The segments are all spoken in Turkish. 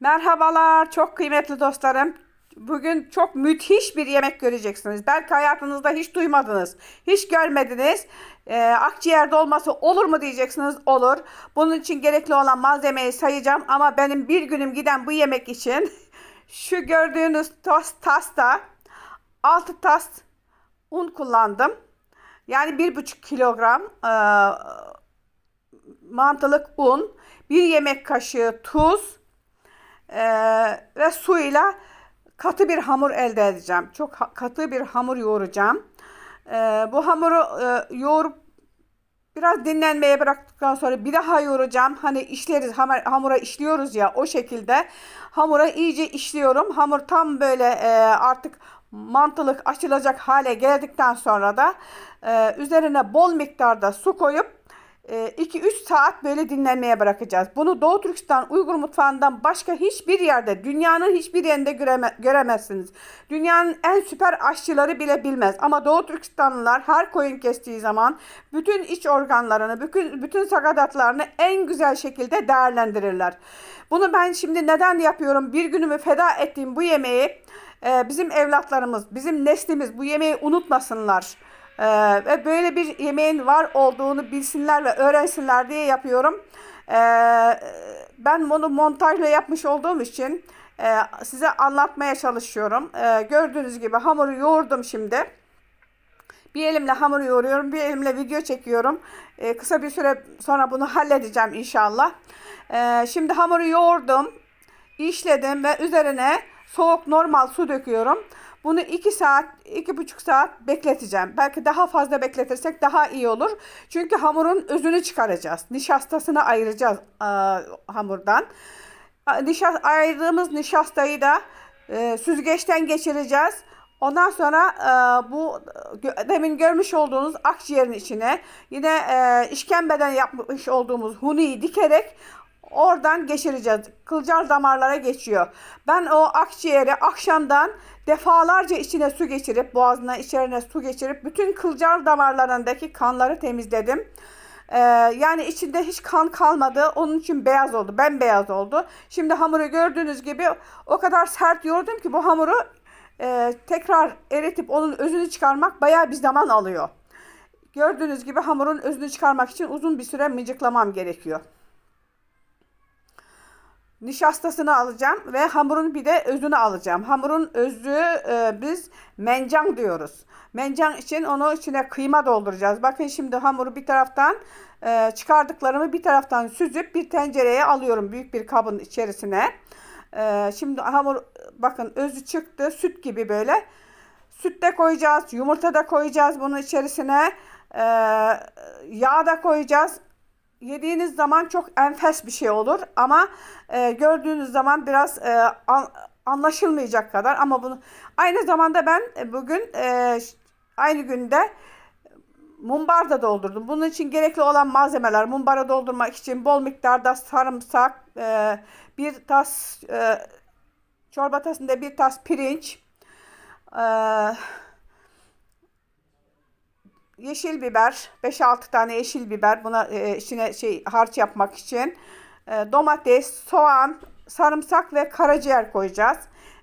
Merhabalar çok kıymetli dostlarım. Bugün çok müthiş bir yemek göreceksiniz. Belki hayatınızda hiç duymadınız, hiç görmediniz. Ee, akciğer dolması olur mu diyeceksiniz? Olur. Bunun için gerekli olan malzemeyi sayacağım ama benim bir günüm giden bu yemek için şu gördüğünüz tas, tasta 6 tas un kullandım. Yani 1,5 kilogram e, mantılık un, bir yemek kaşığı tuz, ee, ve suyla katı bir hamur elde edeceğim. Çok katı bir hamur yoğuracağım. Ee, bu hamuru e, yoğurup biraz dinlenmeye bıraktıktan sonra bir daha yoğuracağım. Hani işleriz hamur, hamura işliyoruz ya o şekilde hamura iyice işliyorum. Hamur tam böyle e, artık mantılık açılacak hale geldikten sonra da e, üzerine bol miktarda su koyup 2-3 saat böyle dinlenmeye bırakacağız. Bunu Doğu Türkistan Uygur mutfağından başka hiçbir yerde, dünyanın hiçbir yerinde göreme, göremezsiniz. Dünyanın en süper aşçıları bile bilmez. Ama Doğu Türkistanlılar her koyun kestiği zaman bütün iç organlarını, bütün, bütün sakatatlarını en güzel şekilde değerlendirirler. Bunu ben şimdi neden yapıyorum? Bir günümü feda ettiğim bu yemeği e, bizim evlatlarımız, bizim neslimiz bu yemeği unutmasınlar. Ee, ve böyle bir yemeğin var olduğunu bilsinler ve öğrensinler diye yapıyorum. Ee, ben bunu montajla yapmış olduğum için e, size anlatmaya çalışıyorum. Ee, gördüğünüz gibi hamuru yoğurdum şimdi. Bir elimle hamuru yoğuruyorum, bir elimle video çekiyorum. Ee, kısa bir süre sonra bunu halledeceğim inşallah. Ee, şimdi hamuru yoğurdum, işledim ve üzerine soğuk normal su döküyorum. Bunu 2 saat, 2,5 saat bekleteceğim. Belki daha fazla bekletirsek daha iyi olur. Çünkü hamurun özünü çıkaracağız. Nişastasını ayıracağız e, hamurdan. Nişast, ayırdığımız nişastayı da e, süzgeçten geçireceğiz. Ondan sonra e, bu demin görmüş olduğunuz akciğerin içine yine e, işkembeden yapmış olduğumuz huniyi dikerek oradan geçireceğiz. Kılcal damarlara geçiyor. Ben o akciğeri akşamdan defalarca içine su geçirip boğazına içerine su geçirip bütün kılcal damarlarındaki kanları temizledim. Ee, yani içinde hiç kan kalmadı. Onun için beyaz oldu. Bembeyaz oldu. Şimdi hamuru gördüğünüz gibi o kadar sert yoğurdum ki bu hamuru e, tekrar eritip onun özünü çıkarmak bayağı bir zaman alıyor. Gördüğünüz gibi hamurun özünü çıkarmak için uzun bir süre mıcıklamam gerekiyor nişastasını alacağım ve hamurun bir de özünü alacağım. Hamurun özü e, biz mencan diyoruz. Mencan için onu içine kıyma dolduracağız. Bakın şimdi hamuru bir taraftan e, çıkardıklarımı bir taraftan süzüp bir tencereye alıyorum büyük bir kabın içerisine. E, şimdi hamur bakın özü çıktı süt gibi böyle. Süt de koyacağız, yumurta da koyacağız bunun içerisine. E, yağ da koyacağız yediğiniz zaman çok enfes bir şey olur ama e, gördüğünüz zaman biraz e, an, anlaşılmayacak kadar ama bunu aynı zamanda ben e, bugün e, aynı günde mumbar da doldurdum. Bunun için gerekli olan malzemeler mumbara doldurmak için bol miktarda sarımsak, e, bir tas e, çorba tasında bir tas pirinç, e, yeşil biber, 5-6 tane yeşil biber buna e, içine şey harç yapmak için. E, domates, soğan, sarımsak ve karaciğer koyacağız.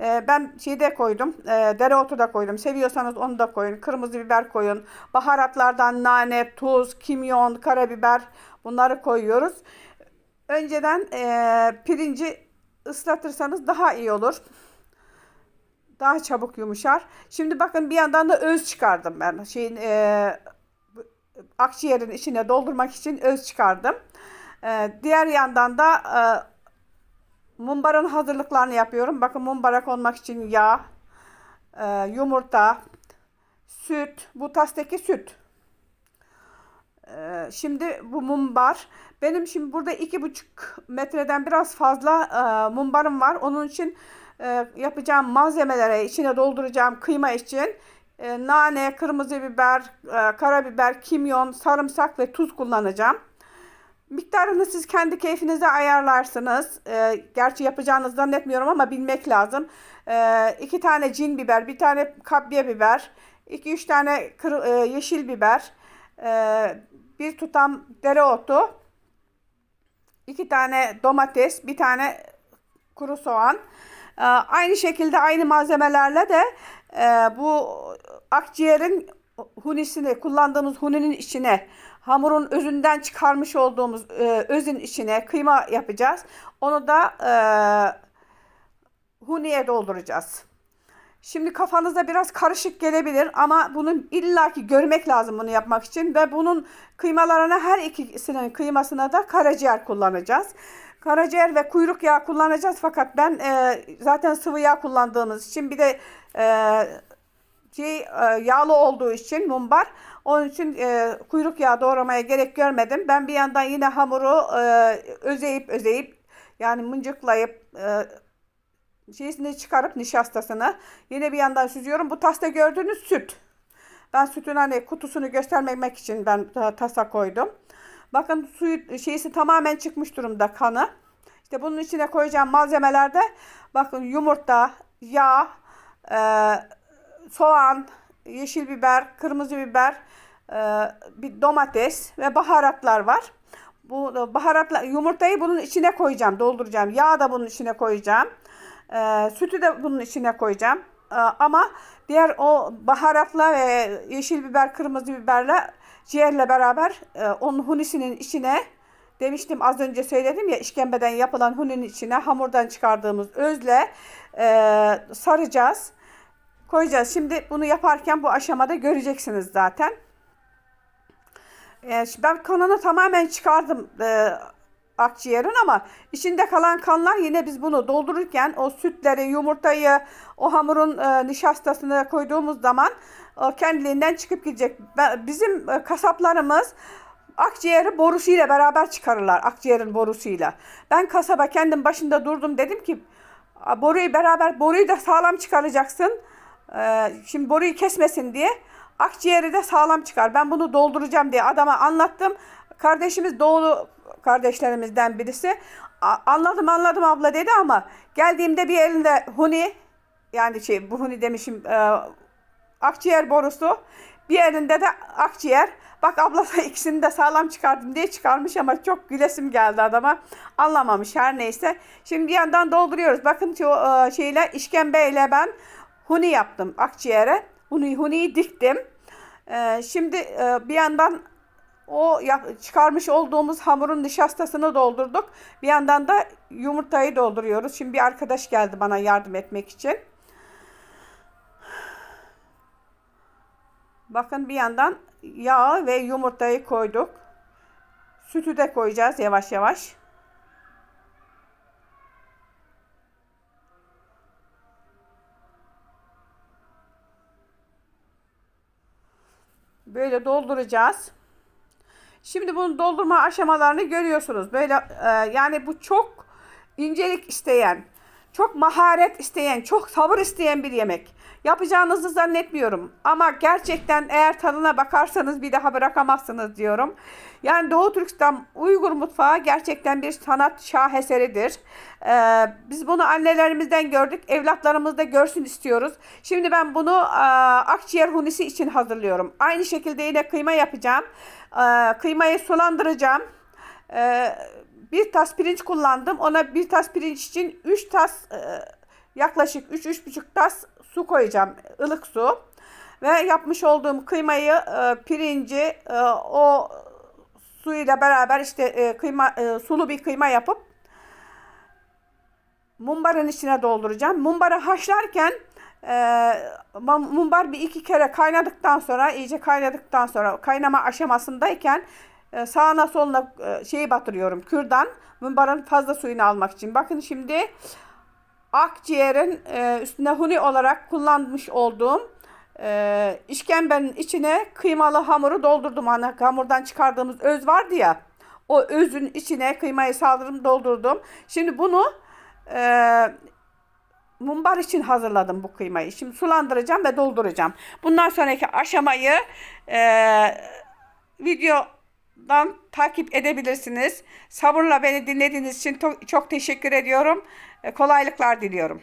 E, ben şey de koydum. E, dereotu da koydum. Seviyorsanız onu da koyun. Kırmızı biber koyun. Baharatlardan nane, tuz, kimyon, karabiber bunları koyuyoruz. Önceden e, pirinci ıslatırsanız daha iyi olur daha çabuk yumuşar. Şimdi bakın bir yandan da öz çıkardım ben. Şeyin e, akciğerin içine doldurmak için öz çıkardım. E, diğer yandan da e, mumbarın hazırlıklarını yapıyorum. Bakın mumbara konmak için yağ, e, yumurta, süt, bu tastaki süt. E, şimdi bu mumbar. Benim şimdi burada iki buçuk metreden biraz fazla e, mumbarım var. Onun için yapacağım malzemelere içine dolduracağım kıyma için e, nane, kırmızı biber, e, karabiber, kimyon, sarımsak ve tuz kullanacağım. Miktarını siz kendi keyfinize ayarlarsınız. E, gerçi yapacağınızı zannetmiyorum ama bilmek lazım. E, iki tane cin biber, bir tane kapya biber, iki üç tane kır, e, yeşil biber, e, bir tutam dereotu, iki tane domates, bir tane kuru soğan. E, aynı şekilde aynı malzemelerle de e, bu akciğerin hunisini kullandığımız huninin içine hamurun özünden çıkarmış olduğumuz e, özün içine kıyma yapacağız. Onu da e, huniye dolduracağız. Şimdi kafanızda biraz karışık gelebilir ama bunu illaki görmek lazım bunu yapmak için ve bunun kıymalarına her ikisinin kıymasına da karaciğer kullanacağız. Karaciğer ve kuyruk yağı kullanacağız fakat ben e, zaten sıvı yağ kullandığımız için bir de e, şey e, yağlı olduğu için mumbar onun için e, kuyruk yağı doğramaya gerek görmedim. Ben bir yandan yine hamuru e, özeyip özeyip yani mıncıklayıp e, şeysini çıkarıp nişastasını yine bir yandan süzüyorum. Bu tasta gördüğünüz süt. Ben sütün hani kutusunu göstermemek için ben tasa koydum. Bakın suyu şeysi tamamen çıkmış durumda kanı. İşte bunun içine koyacağım malzemelerde bakın yumurta, yağ, e, soğan, yeşil biber, kırmızı biber, e, bir domates ve baharatlar var. Bu baharatlar yumurtayı bunun içine koyacağım, dolduracağım. Yağ da bunun içine koyacağım. E, sütü de bunun içine koyacağım. E, ama diğer o baharatla ve yeşil biber, kırmızı biberle ciğerle beraber e, onun hunisinin içine demiştim az önce söyledim ya işkembeden yapılan huninin içine hamurdan çıkardığımız özle e, saracağız. Koyacağız. Şimdi bunu yaparken bu aşamada göreceksiniz zaten. E, ben kanını tamamen çıkardım akciğerin ama içinde kalan kanlar yine biz bunu doldururken o sütleri, yumurtayı, o hamurun e, nişastasını koyduğumuz zaman o kendiliğinden çıkıp gidecek. Bizim e, kasaplarımız akciğeri borusuyla beraber çıkarırlar. Akciğerin borusuyla. Ben kasaba kendim başında durdum dedim ki boruyu beraber boruyu da sağlam çıkaracaksın. Ee, şimdi boruyu kesmesin diye akciğeri de sağlam çıkar. Ben bunu dolduracağım diye adama anlattım. Kardeşimiz doğulu kardeşlerimizden birisi. Anladım anladım abla dedi ama geldiğimde bir elinde huni yani şey bu huni demişim e, akciğer borusu bir elinde de akciğer. Bak abla ikisini de sağlam çıkardım diye çıkarmış ama çok gülesim geldi adama. Anlamamış her neyse. Şimdi bir yandan dolduruyoruz. Bakın şu e, şeyle işkembeyle ben huni yaptım akciğere. Huni, huniyi diktim. E, şimdi e, bir yandan o çıkarmış olduğumuz hamurun nişastasını doldurduk. Bir yandan da yumurtayı dolduruyoruz. Şimdi bir arkadaş geldi bana yardım etmek için. Bakın bir yandan yağ ve yumurtayı koyduk. Sütü de koyacağız yavaş yavaş. Böyle dolduracağız. Şimdi bunu doldurma aşamalarını görüyorsunuz. Böyle e, yani bu çok incelik isteyen, çok maharet isteyen, çok sabır isteyen bir yemek. Yapacağınızı zannetmiyorum. Ama gerçekten eğer tadına bakarsanız bir daha bırakamazsınız diyorum. Yani Doğu Türkistan Uygur mutfağı gerçekten bir sanat şaheseridir. Ee, biz bunu annelerimizden gördük. Evlatlarımız da görsün istiyoruz. Şimdi ben bunu e, akciğer hunisi için hazırlıyorum. Aynı şekilde yine kıyma yapacağım. E, kıymayı sulandıracağım. E, bir tas pirinç kullandım. Ona bir tas pirinç için 3 tas e, yaklaşık 3-3,5 tas su koyacağım. ılık su. Ve yapmış olduğum kıymayı, e, pirinci e, o suyuyla beraber işte kıyma sulu bir kıyma yapıp mumbarın içine dolduracağım. Mumbarı haşlarken e, mumbar bir iki kere kaynadıktan sonra iyice kaynadıktan sonra kaynama aşamasındayken e, sağına soluna e, şeyi batırıyorum kürdan mumbarın fazla suyunu almak için. Bakın şimdi akciğerin e, üstüne huni olarak kullanmış olduğum e, işkembenin içine kıymalı hamuru doldurdum. Hani hamurdan çıkardığımız öz vardı ya. O özün içine kıymayı saldırım doldurdum. Şimdi bunu e, mumbar için hazırladım bu kıymayı. Şimdi sulandıracağım ve dolduracağım. Bundan sonraki aşamayı e, videodan takip edebilirsiniz. Sabırla beni dinlediğiniz için çok teşekkür ediyorum. E, kolaylıklar diliyorum.